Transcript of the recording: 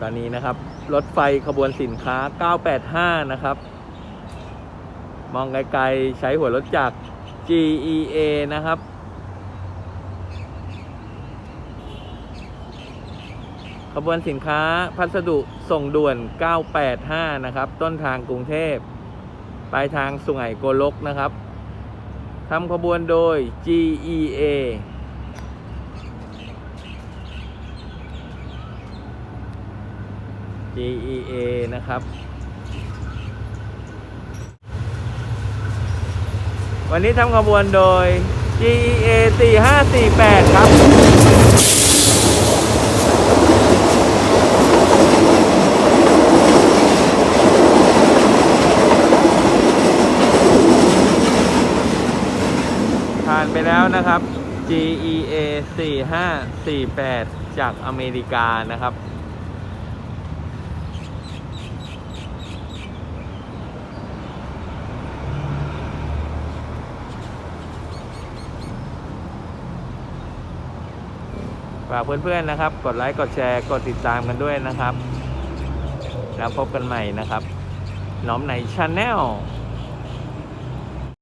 ตอนนี้นะครับ รถไฟขบวนสินค้า 985 นะครับ มองไกลๆ ใช้หัวรถจักร GEA นะครับ ขบวนสินค้าพัสดุส่งด่วน 985 นะครับ ต้นทางกรุงเทพ ปลายทางสุไหงโกลกนะครับทำขบวนโดย GEA GEA นะครับ วันนี้ทำขบวนโดย GEA 4548 ครับผ่านไปแล้วนะครับ GEA 4548 จากอเมริกานะครับ ฝากเพื่อนๆนะครับ กดไลค์กดแชร์กดติดตามกันด้วยนะครับ แล้วพบกันใหม่นะครับ น้อมในชาแนล